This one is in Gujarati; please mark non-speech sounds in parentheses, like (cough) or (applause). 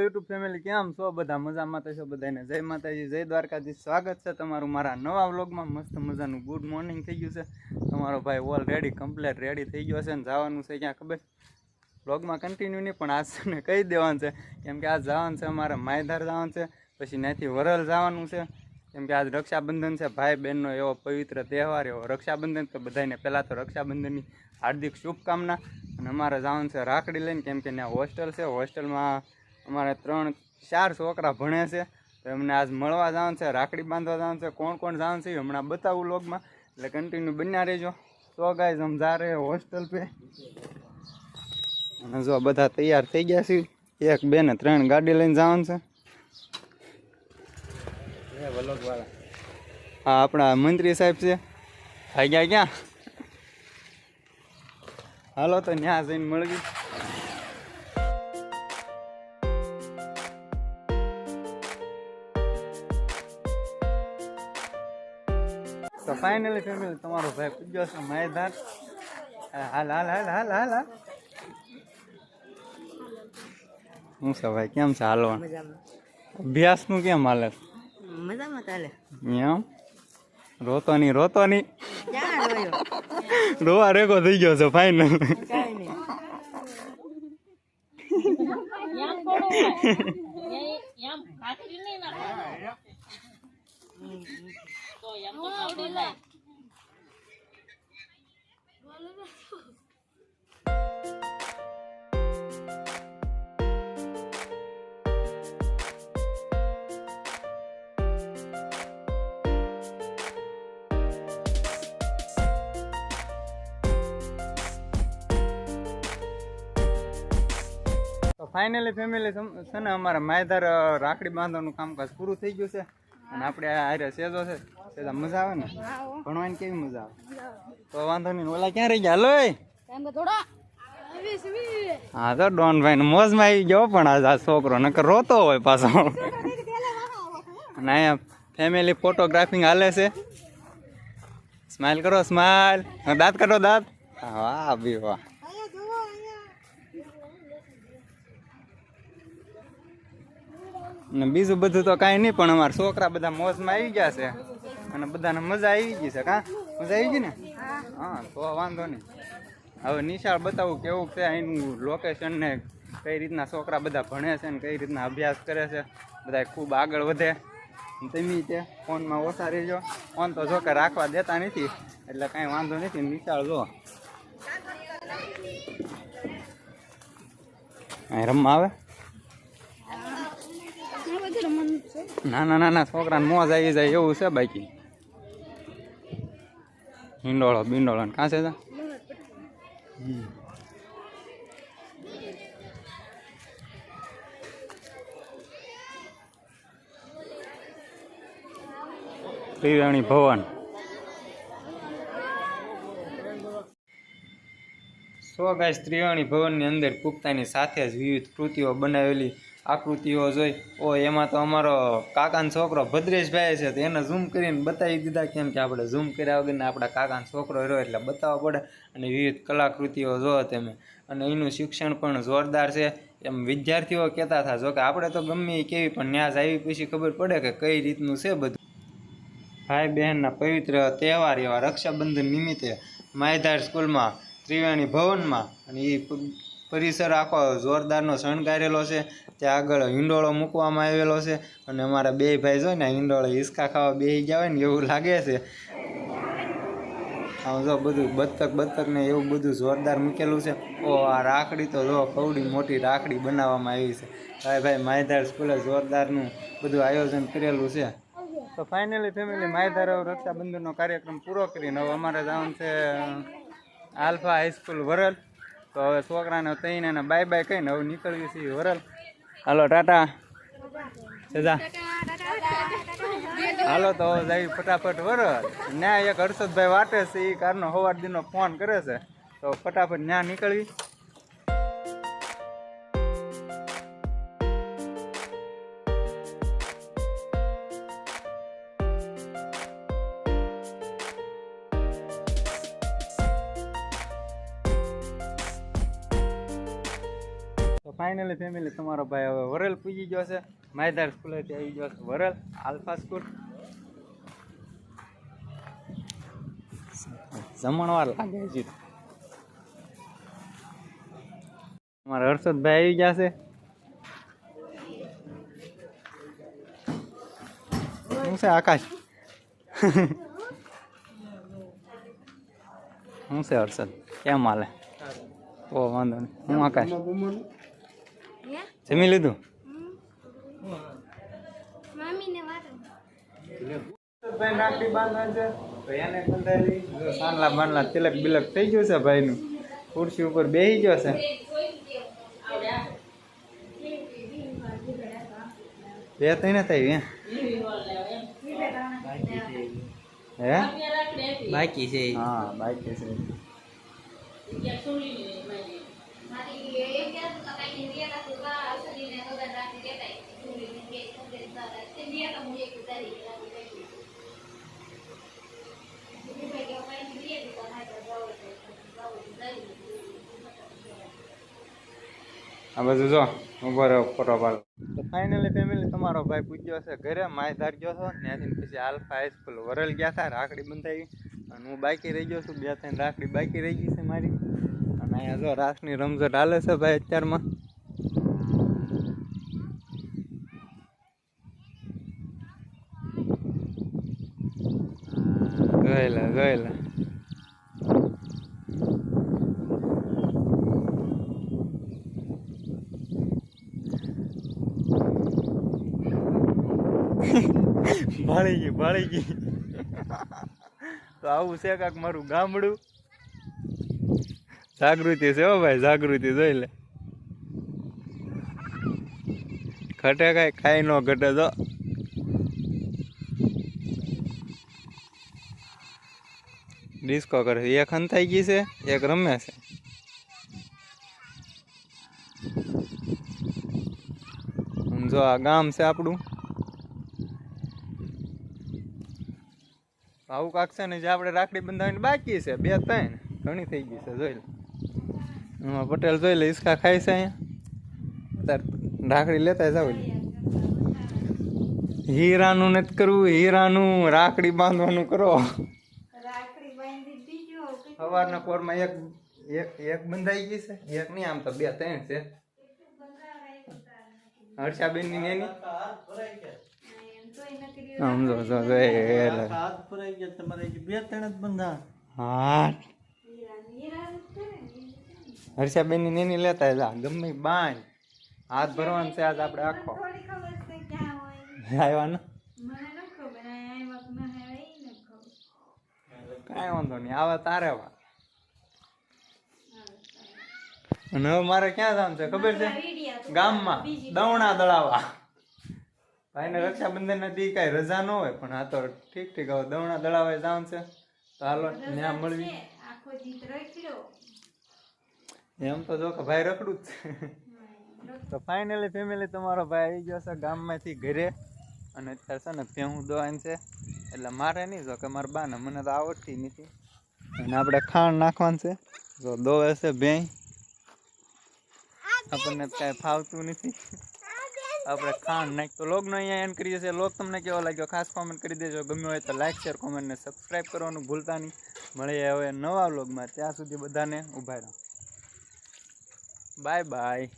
યુટ્યુબ ફેમિલી કેમ છો? બધા મજામાં તો બધાને જય માતાજી, જય દ્વારકાજી સ્વાગત છે તમારું મારા નવા વ્લોગમાં. મસ્ત મજાનું ગુડ મોર્નિંગ થઈ ગયું છે. તમારો ભાઈ ઓલરેડી કમ્પ્લીટ રેડી થઈ ગયો છે ને જવાનું છે ક્યાં ખબર? વ્લોગમાં કન્ટિન્યુ નહીં, પણ આજ ને કહી દેવાનું છે. કેમ કે આજ જવાનું છે અમારે માયધાર જવાનું છે, પછી ત્યાંથી વરલ જવાનું છે. કેમ કે આજ રક્ષાબંધન છે, ભાઈ બહેનનો એવો પવિત્ર તહેવાર, એવો રક્ષાબંધન. તો બધાને પહેલાં તો રક્ષાબંધનની હાર્દિક શુભકામના. અને અમારે જવાનું છે રાખડી લઈને, કેમ કે ત્યાં હોસ્ટેલ છે. હોસ્ટેલમાં અમારે ત્રણ ચાર છોકરા ભણે છે. તો એમને આજ મળવા જવાનું છે રાખડી બાંધવા જવાનું છે કોણ કોણ જવાનું છે હમણાં બતાવું લોગમાં એટલે કન્ટિન્યુ બન્યા રહેજો. તો ગાય જા રહે હોસ્ટેલ પે. અને જો બધા તૈયાર થઈ ગયા છે. એક બે ને ત્રણ ગાડી લઈને જવાનું છે. હા આપણા મંત્રી સાહેબ છે. ભાઈ ગયા ક્યાં? હાલો તો ત્યાં જઈને મળવી ફાઇનલી ફેમિલી તમારો ભાઈ પૂજ્યો છે માયધાર હાલ હાલ હાલ હાલ હાલ હાલ હું છે ભાઈ કેમ છે હાલવા? અભ્યાસનું કેમ હાલે? છે? મજામાં ચાલે એમ? રોતો નહીં રોતો નહીં ક્યાં રોયો? રોવા રેગો થઈ ગયો છે ફાઇનલ કાંઈ નહીં. તો ફાઇનલી ફેમિલી છે ને અમારા માયધાર રાખડી બાંધવાનું કામકાજ પૂરું થઈ ગયું છે. અને આપણે આ હારે સેજો છે. સેજા મજા આવે ને? ભણવાની કેવી મજા આવે? તો વાંધો નહીં. ઓલા ક્યાં રહી ગયા? લોય હા તો ડોન ભાઈ મોજમાં આવી ગયો પણ આ છોકરો નકર રોતો હોય પાછો. અને અહીંયા ફેમિલી ફોટોગ્રાફિંગ હાલે છે. સ્માઇલ કરો સ્માઇલ દાંત કાઢો દાંત. વાહ બી વાહ. ને બીજું બધું તો કાંઈ નહીં, પણ અમારા છોકરા બધા મોજમાં આવી ગયા છે. અને બધાને મજા આવી ગઈ છે, કા? મજા આવી ગઈ ને? હા, તો વાંધો નહીં. હવે નિશાળ બતાવું કેવું છે અહીંનું લોકેશન ને કઈ રીતના છોકરા બધા ભણે છે ને કઈ રીતના અભ્યાસ કરે છે. બધા ખૂબ આગળ વધે. તમે તે ફોનમાં ઓછા રહેજો. ફોન તો જો કે રાખવા દેતા નથી, એટલે કાંઈ વાંધો નથી. નિશાળ જો. રમવા આવે? નાના નાના છોકરાને મોજ આવી જાય એવું છે બાકી હિંડોળો, બિંડોળો કાં છે. ત્રિવેણી ભવન સો ગાય ત્રિવેણી ભવનની અંદર પુખ્તાની સાથે જ વિવિધ કૃતિઓ બનાવેલી આકૃતિઓ જોઈ. ઓ, એમાં તો અમારો કાકાનો છોકરો ભદ્રેશભાઈ છે, તો એને ઝૂમ કરીને બતાવી દીધા કેમ કે આપણે ઝૂમ કર્યા વગરને આપણા કાકાનો છોકરો રહ્યો એટલે બતાવવા પડે. અને વિવિધ કલાકૃતિઓ જો તમે. અને એનું શિક્ષણ પણ જોરદાર છે. એમ વિદ્યાર્થીઓ કહેતા હતા, જો કે આપણે તો ગમે કેવી, પણ ન્યાસ આવી પછી ખબર પડે કે કઈ રીતનું છે બધું. ભાઈ બહેનના પવિત્ર તહેવાર એવા રક્ષાબંધન નિમિત્તે માયધાર સ્કૂલમાં, ત્રિવેણી ભવનમાં અને એ પરિસર આખો જોરદારનો શણગારેલો છે. ત્યાં આગળ હિંડોળો મૂકવામાં આવેલો છે અને અમારા બે ભાઈ જો ને હિંડોળો હિસકા ખાવા બે ગયા હોય ને એવું લાગે છે. આમ જો બધું બતક બતક ને એવું બધું જોરદાર મૂકેલું છે. ઓ, આ રાખડી તો જો કવડી મોટી રાખડી બનાવવામાં આવી છે. ભાઈ ભાઈ માયધાર સ્કૂલે જોરદારનું બધું આયોજન કરેલું છે. તો ફાઇનલી ફેમિલી માયધાર રક્ષાબંધનનો કાર્યક્રમ પૂરો કરીને હવે અમારે જવાનું છે, આલ્ફા હાઈસ્કૂલ વરલ. તો હવે છોકરાને તઈને બાય બાય કહીને હવે નીકળ્યું છે વરલ. હાલો ટાટા. સજા હાલો તો જાય જઈ ફટાફટ વરલ. ના એક હર્ષદભાઈ વાટે છે એ કારનો સવાર દીનો ફોન કરે છે. તો ફટાફટ ન્યા નીકળવી. ફાઇનલી ફેમિલી તમારો ભાઈ હવે વરલ પૂજી ગયો છે. માયદાર સ્કૂલેથી આવી ગયો છે વરલ, આલ્ફા સ્કૂલ. જમણવાર લાગે હજી અમારા હર્ષદભાઈ આવી ગયા છે. શું છે આકાશ? શું છે હર્ષદ? કેમ હાલે? ઓ, વાંધો નહીં. હું આકાશ. જમી લીધું? સાંડલા બાંડલા તિલક બિલક થઈ ગયું છે ભાઈનું. ખુરશી ઉપર બેસી ગયો છે. બે ત્રણ થઈ હે હે? બાકી છે. હા બાકી છે મારી એમ કે તો કાઈ નિયત હતું કા અસલીને હોદા રાખી દેતા સુરીને કે સંદેશ દાદા તે નિયત હું એક ઉતારી રાખી દેતી બીજી ભાઈ કે કાઈ નિયત તો ના તો જાવ તો જાવ આ બધું જો, ઊભો રહ્યો ફોટો પાડો. તો ફાઇનલી ફેમિલી તમારો ભાઈ પૂજ્યો છે ઘરે માયધાર ગયો છો. ત્યાંથી પછી આલ્ફા હાઈસ્કૂલ વરલ ગયા હતા રાખડી બંધાવી. અને હું બાકી રહી ગયો છું, બે ત્રણ રાખડી બાકી રહી ગઈ છે મારી. અને અહીંયા જો રાસની રમઝટ હાલે છે ભાઈ અત્યારમાં. જોયેલા જોયેલા. (laughs) ભાળી ગઈ ભાળી ગઈ (laughs) તો આવું છે કાક મારું ગામડું. જાગૃતિ છે ભાઈ, જાગૃતિ જોઈ લે. ઘટે કાંઈ, ખાઈ ન ઘટે તો. ડિસ્કો કરે છે. એક હંતાઈ ગઈ છે, એક રમે છે. જો આ ગામ છે આપણું. આવું કાક છે ને જે આપણે રાખડી બંધાવીને બાકી છે બે ત્રણ. ઘણી થઈ ગઈ છે જોઈ લે. પટેલ જોઈ લે ઈસકા ખાય છે અહીંયા. રાખડી લેતા જાવ હીરાનું નથી કરવું હીરાનું રાખડી બાંધવાનું કરો. સવારના પોરમાં એક એક એક બંધાઈ ગઈ છે એક નહીં આમ તો બે ત્રણ છે. હર્ષાબેનની એની આમ જો જો જો એ એટલે. હાથ ભરાઈ ગયા તમારે બે ત્રણ જ બંધા હા. હર્ષાબેનની નેની લેતા જા ગમે બાંધ હાથ ભરવાનું છે આજ આપણે આખો. થોડી ખબર છે ક્યાં હોય. આવ્યા ને? મને ન ખબર આ આવ્યા કે ના આવ્યા ઈ ન ખબર. કાંઈ વાંધો નહીં આવે તારે વા અને હવે મારે ક્યાં જવાનું છે ખબર છે? ગામમાં દવણા દળાવા ભાઈને રક્ષાબંધન ના દી કાંઈ રજા ન હોય પણ આ તો ઠીક ઠીક હવે દવણા દળાવા જાવ છે. તો હાલો ત્યાં મળવી. એમ તો જો કે ભાઈ રખડું જ છે. તો ફાઇનલી ફેમિલી તમારો ભાઈ આવી ગયો છે ગામમાંથી ઘરે. અને અત્યારે છે ને ભેહું દોવાની છે. એટલે મારે નહીં જો કે મારા બાને મને તો આવડતી નથી. અને આપણે ખાણ નાખવાનું છે. જો દોવે છે ભેં આપણને કાંઈ ફાવતું નથી. આપણે ખાંડ નાખ તો લોગનો અહીંયા એન્ડ કરીએ છીએ લોગ તમને કેવો લાગ્યો? ખાસ કોમેન્ટ કરી દેજો. ગમ્યો હોય તો લાઈક શેર કોમેન્ટ ને સબસ્ક્રાઈબ કરવાનું ભૂલતા નહીં. મળીએ હવે નવા વ્લોગમાં ત્યાં સુધી બધાને ઊભા રહો. Bye bye